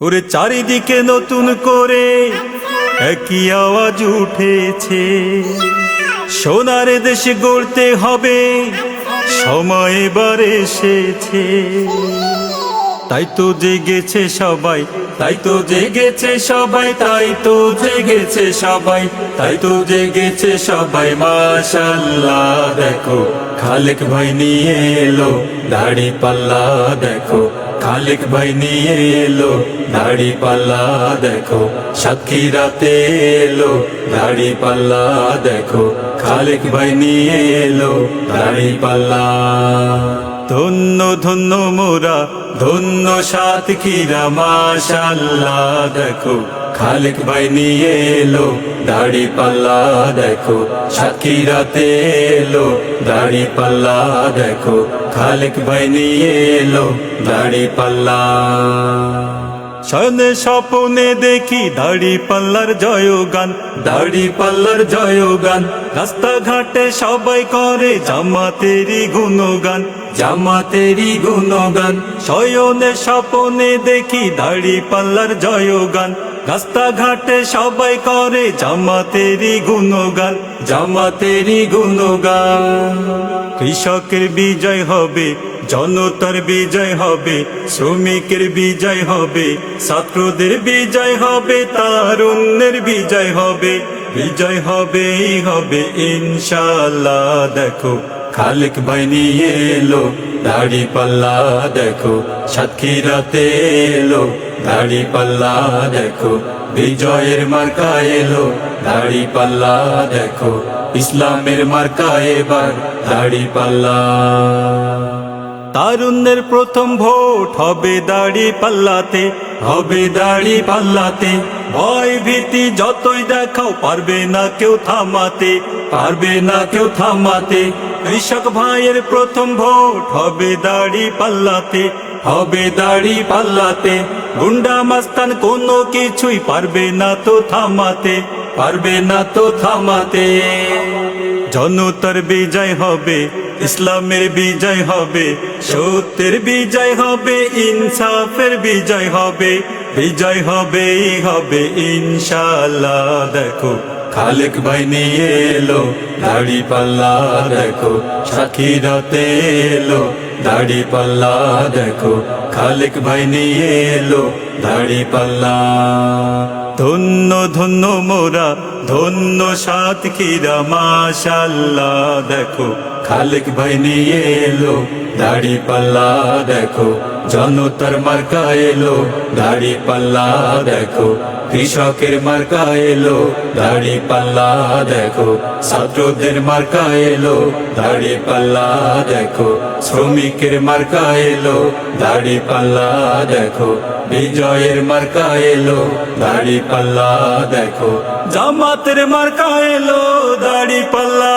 ওরে চারিদিকে নতুন করে একই আওয়াজ উঠেছে। সোনার দেশে গড়তে হবে, সময় এবার এসেছে। তাই তো জেগেছে সবাই, তাই তো জেগেছে সবাই, তাই তো জেগেছে সবাই, তাই তো জেগেছে সবাই। মাশাল্লাহ, দেখো, খালেক ভাই নিয়ে এলো, দাড়ি পাল্লা, দেখো। খালেক ভাই নিয়ে এলো, দাড়ি পাল্লা দেখো, সাক্ষী রাতে এলো, দাড়ি পাল্লা দেখো, খালেক ভাই নিয়ে এলো, দাড়ি পাল্লা। ধন্য ধন্য মোরা ধন্য সাত কিরা, মাশাল্লাহ, দেখো। খালেক ভাই নিয়ে এলো, দাড়ি পাল্লা, দেখো। সাক্ষী রাতে এলো, দাড়ি পাল্লা, দেখো। খালেক ভাই নিয়ে এলো, দাড়ি পাল্লা। শয়নে স্বপনে দেখি দাড়ি পাল্লার জয়গান। দাড়ি পাল্লার জয়গান। রাস্তাঘাটে সবাই করে জামাতেরি গুণগান। জামাতেরি গুণগান। শয়নে স্বপনে দেখি দাড়ি পাল্লার জয়গান। রাস্তাঘাটে সবাই করে জামাতেরি গুণগান। জামাতেরি গুণগান। কৃষকের বিজয় হবে জনতার বিজয় হবে, শ্রমিকের বিজয় হবে, ছাত্রদের বিজয় হবে, তারুণ্যের বিজয় হবে বিজয় হবে হবে ইনশাল্লাহ দেখো, খালেক ভাই এলো, দাড়ি পাল্লা দেখো সাক্ষী রাতে এলো, দাড়ি পাল্লা দেখো, বিজয়ের মার্কা এলো, দাড়ি পাল্লা দেখো, ইসলামের মার্কা এবার, দাড়ি পাল্লা। তারুণ্যের প্রথম ভোট হবে দাড়ি পাল্লাতে, হবে দাড়ি পাল্লাতে। ভয় ভীতি যতই দেখাও, পারবে না কেউ থামাতে, পারবে না কেউ থামাতে। কৃষক ভাইয়ের প্রথম ভোট হবে দাড়ি পাল্লাতে, হবে দাড়ি পাল্লাতে। গুন্ডা মাস্তান কোনো কিছুই পারবে না তো থামাতে, পারবে না তো থামাতে। জনতার বিজয় হবে ইসলামের বিজয় হবে, সত্যের বিজয় হবে, ইনসাফের বিজয় হবে বিজয় হবে হবে ইনশাল্লাহ দেখো। খালেক ভাই নিয়ে এলো, দাড়ি পাল্লা দেখো, সাক্ষী রাতে এলো, দাড়ি পাল্লা দেখো। খালেক ভাই নিয়ে এলো দাড়ি পাল্লা। ধন্য ধন্য মোরা, ধন্য সাত কিরা মাশাল্লাহ, দেখো, খালেক ভাই নিয়ে এলো দাড়ি পাল্লা, দেখো, জনতার মার্কা এলো দাড়ি পাল্লা, দেখো, কৃষকের মার্কা এলো দাড়ি পাল্লা, দেখো, ছাত্রদের মার্কা এলো দাড়ি পাল্লা, দেখো, শ্রমিকের মার্কা এলো দাড়ি পাল্লা, দেখো বিজয়ের মার্কা এলো দাড়ি পাল্লা দেখো। জামাতের মার্কা এলো দাড়ি পাল্লা।